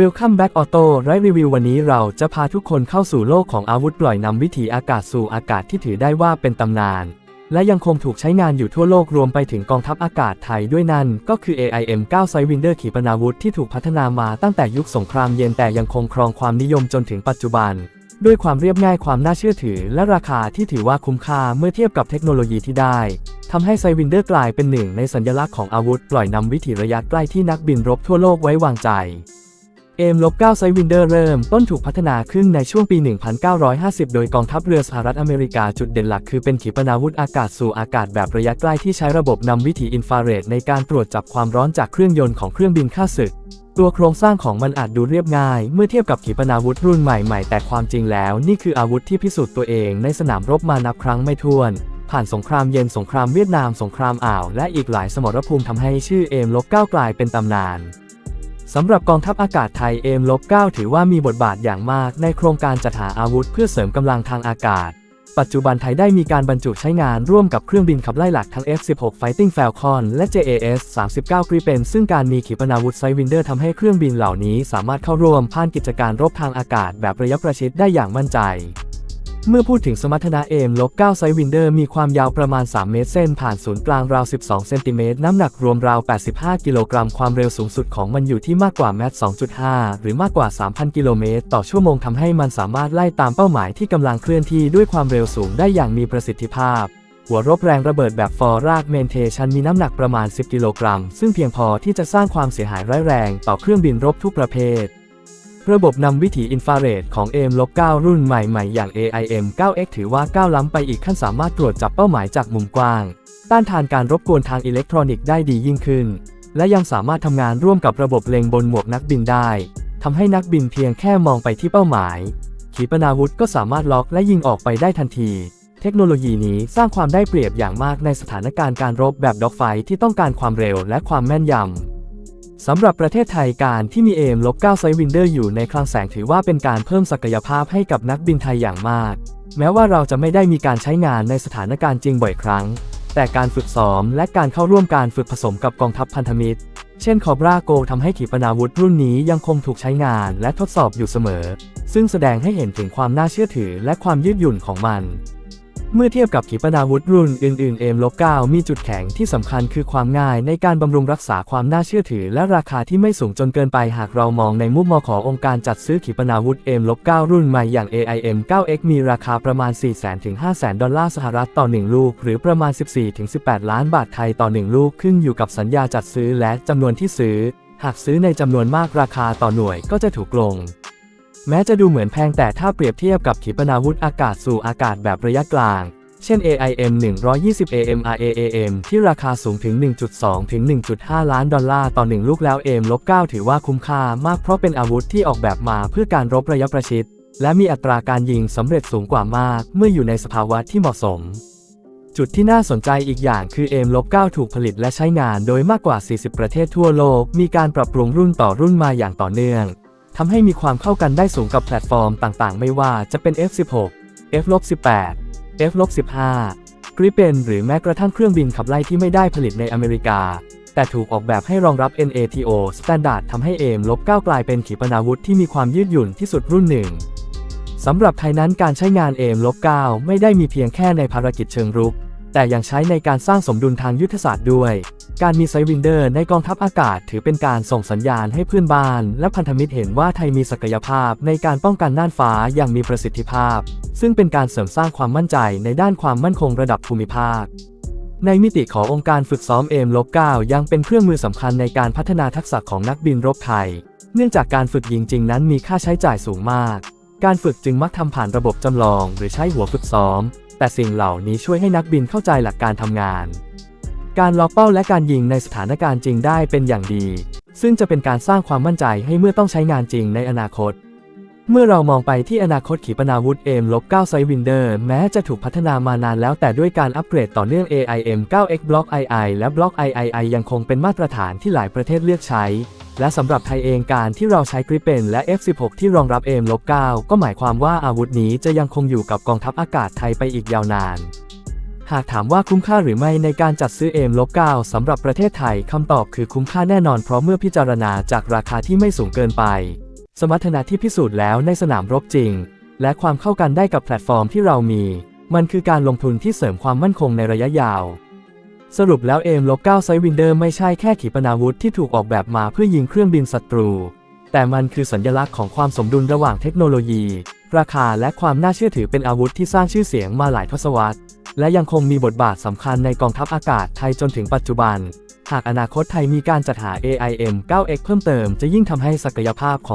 Welcome back Auto ไรรีวิววันนี้เราจะพาทุกคนเข้าสู่โลกของอาวุธปล่อยนำวิถีอากาศสู่อากาศที่ถือได้ว่าเป็นตำนาน และยังคงถูกใช้งานอยู่ทั่วโลกรวมไปถึงกองทัพอากาศไทยด้วยนั่น ก็คือ AIM 9 Sidewinder ขีปนาวุธที่ถูกพัฒนามาตั้งแต่ยุคสงครามเย็นแต่ยังคงครองความนิยมจนถึงปัจจุบัน ด้วยความเรียบง่ายความน่าเชื่อถือ และราคาที่ถือว่าคุ้มค่าเมื่อเทียบกับเทคโนโลยีที่ได้ทำให้ไซวินเดอร์กลายเป็นหนึ่งในสัญลักษณ์ของอาวุธปล่อยนำวิถีระยะใกล้ที่นักบินรบทั่วโลกไว้วางใจ เอมลบ9ไซวินเดอร์เริ่มต้นถูกพัฒนาขึ้นในช่วงปี 1950 โดยกองทัพเรือสหรัฐอเมริกาจุดเด่นหลักคือเป็นขีปนาวุธอากาศสู่อากาศแบบระยะใกล้ที่ใช้ระบบนำวิถีอินฟราเรดในการตรวจจับความร้อนจากเครื่องยนต์ของเครื่องบินข้าศึก ตัวโครงสร้างของมันอาจดูเรียบง่าย เมื่อเทียบกับขีปนาวุธรุ่นใหม่ๆ แต่ความจริงแล้ว นี่คืออาวุธที่พิสูจน์ตัวเองในสนามรบมานับครั้งไม่ถ้วนผ่านสงครามเย็นสงครามเวียดนามสงครามอ่าว และอีกหลายสมรภูมิทำให้ชื่อเอมลบเก้ากลายเป็นตำนาน สำหรับกองทัพอากาศไทยเอมลบ9ถือว่ามีบทบาทอย่างมากในโครงการจัดหาอาวุธเพื่อเสริมกำลังทางอากาศ ปัจจุบันไทยได้มีการบรรจุใช้งานร่วมกับเครื่องบินขับไล่หลักทั้ง F-16 Fighting Falcon และ JAS 39 Gripen ซึ่งการมีขีปนาวุธไซวินเดอร์ทำให้เครื่องบินเหล่านี้สามารถเข้าร่วมผ่านกิจการรบทางอากาศแบบระยะประชิดได้อย่างมั่นใจ เมื่อพูดถึงสมรรถนะเอมลบ9ไซวินเดอร์มีความยาวประมาณ 3 เมตร เส้นผ่านศูนย์กลางราว 12 เซนติเมตร น้ำหนักรวมราว 85 กิโลกรัม ความเร็วสูงสุดของมันอยู่ที่มากกว่าแมต2.5 หรือมากกว่า 3,000 กิโลเมตร ต่อชั่วโมงทำให้มันสามารถไล่ตามเป้าหมายที่กำลังเคลื่อนที่ด้วยความเร็วสูงได้อย่างมีประสิทธิภาพ หัวรบแรงระเบิดแบบฟอร์รากเมนเทชันมีน้ำหนักประมาณ 10 กิโลกรัม ซึ่งเพียงพอที่จะสร้างความเสียหายร้ายแรง ต่อเครื่องบินรบทุกประเภท ระบบนำวิถีอินฟราเรดของเอมลบ9รุ่นใหม่ๆ อย่าง AIM 9X ถือว่าก้าวล้ำไปอีกขั้นสามารถตรวจจับเป้าหมายจากมุมกว้าง ต้านทานการรบกวนทางอิเล็กทรอนิกส์ได้ดียิ่งขึ้น และยังสามารถทำงานร่วมกับระบบเล็งบนหมวกนักบินได้ทำให้นักบินเพียงแค่มองไปที่เป้าหมาย ขีปนาวุธก็สามารถล็อกและยิงออกไปได้ทันที เทคโนโลยีนี้สร้างความได้เปรียบอย่างมากในสถานการณ์การรบแบบด็อกไฟที่ต้องการความเร็วและความแม่นยำ สำหรับประเทศไทยการที่มีเอมลบ9ไซวินเดอร์อยู่ในคลังแสงถือว่าเป็นการเพิ่มศักยภาพให้กับนักบินไทยอย่างมาก แม้ว่าเราจะไม่ได้มีการใช้งานในสถานการณ์จริงบ่อยครั้ง แต่การฝึกซ้อมและการเข้าร่วมการฝึกผสมกับกองทัพพันธมิตร เช่นคอบราโกทำให้ขีปนาวุธรุ่นนี้ยังคงถูกใช้งานและทดสอบอยู่เสมอ ซึ่งแสดงให้เห็นถึงความน่าเชื่อถือและความยืดหยุ่นของมัน เมื่อเทียบกับขีปนาวุธรุ่นอื่นๆ M-9 มีจุดแข็งที่สำคัญคือความง่ายในการบำรุงรักษาความน่าเชื่อถือ และราคาที่ไม่สูงจนเกินไปหากเรามองในมุมมองขององค์การจัดซื้อขีปนาวุธ M-9 รุ่นใหม่อย่าง AIM 9X มีราคาประมาณ 400,000ถึง500,000 ดอลลาร์สหรัฐต่อ 1 ลูก หรือประมาณ 14ถึง18 ล้านบาทไทยต่อ 1 ลูก ขึ้นอยู่กับสัญญาจัดซื้อและจำนวนที่ซื้อ หากซื้อในจำนวนมากราคาต่อหน่วยก็จะถูกลง แม้จะดูเหมือนแพงแต่ถ้าเปรียบเทียบกับขีปนาวุธอากาศสู่อากาศแบบระยะกลาง เช่น AIM 120 AMRAAM ที่ราคาสูงถึง 1.2 ถึง 1.5 ล้านดอลลาร์ต่อ 1 ลูกแล้วเอมลบ9ถือว่าคุ้มค่ามากเพราะเป็นอาวุธที่ออกแบบมาเพื่อการรบระยะประชิด และมีอัตราการยิงสำเร็จสูงกว่ามากเมื่ออยู่ในสภาวะที่เหมาะสมจุดที่น่าสนใจอีกอย่างคือเอมลบ9ถูกผลิตและใช้งานโดยมากกว่า 40 ประเทศทั่วโลก มีการปรับปรุงรุ่นต่อรุ่นมาอย่างต่อเนื่อง ทำให้มีความเข้ากันได้สูงกับแพลตฟอร์มต่างๆ ไม่ว่าจะเป็น F16 F-18 F-15 Gripen หรือแม้กระทั่งเครื่องบินขับไล่ที่ไม่ได้ผลิตในอเมริกา แต่ถูกออกแบบให้รองรับ NATO Standard ทำให้ AIM-9 กลายเป็นขีปนาวุธที่มีความยืดหยุ่นที่สุดรุ่นหนึ่งสำหรับไทยนั้นการใช้งาน AIM-9 ไม่ได้มีเพียงแค่ในภารกิจเชิงรุก แต่ยังใช้ในการสร้างสมดุลทางยุทธศาสตร์ด้วย การมีไซวินเดอร์ในกองทัพอากาศถือเป็นการส่งสัญญาณให้เพื่อนบ้าน และพันธมิตรเห็นว่าไทยมีศักยภาพในการป้องกันน่านฟ้าอย่างมีประสิทธิภาพ ซึ่งเป็นการเสริมสร้างความมั่นใจในด้านความมั่นคงระดับภูมิภาค ในมิติขององค์การฝึกซ้อมเอมลบ9ยังเป็นเครื่องมือสำคัญในการพัฒนาทักษะของนักบินรบไทย เนื่องจากการฝึกยิงจริงนั้นมีค่าใช้จ่ายสูงมาก การฝึกจึงมักทำผ่านระบบจำลอง หรือใช้หัวฝึกซ้อม แต่สิ่งเหล่านี้ช่วยให้นักบินเข้าใจหลักการทำงาน การล็อกเป้าและการยิงในสถานการณ์จริงได้เป็นอย่างดี ซึ่งจะเป็นการสร้างความมั่นใจให้เมื่อต้องใช้งานจริงในอนาคต เมื่อเรามองไปที่อนาคตขีปนาวุธเอมลบ9ไซวินเดอร์แม้จะถูกพัฒนามานานแล้วแต่ด้วยการอัปเกรดต่อเนื่อง AIM 9X Block II และ Block III ยังคงเป็นมาตรฐานที่หลายประเทศเลือกใช้ และสำหรับไทยเองการที่เราใช้กริปเปนและ F16 ที่รองรับเอมลบ9ก็หมายความว่าอาวุธนี้จะยังคงอยู่กับกองทัพอากาศไทยไปอีกยาวนาน หากถามว่าคุ้มค่าหรือไม่ในการจัดซื้อเอมลบ9สำหรับประเทศไทยคำตอบคือคุ้มค่าแน่นอนเพราะเมื่อพิจารณาจากราคาที่ไม่สูงเกินไป สมรรถนะที่พิสูจน์แล้วในสนามรบจริง และความเข้ากันได้กับแพลตฟอร์มที่เรามี มันคือการลงทุนที่เสริมความมั่นคงในระยะยาว สรุปแล้วเอมลบ9ไซวินเดอร์ไม่ใช่แค่ขีปนาวุธที่ถูกออกแบบมาเพื่อยิงเครื่องบินศัตรู แต่มันคือสัญลักษณ์ของความสมดุลระหว่างเทคโนโลยี ราคาและความน่าเชื่อถือเป็นอาวุธที่สร้างชื่อเสียงมาหลายทศวรรษ และยังคงมีบทบาทสำคัญในกองทัพอากาศไทยจนถึงปัจจุบัน หากอนาคตไทยมีการจัดหา AIM 9X เพิ่มเติมจะยิ่งทำให้ศักยภาพของ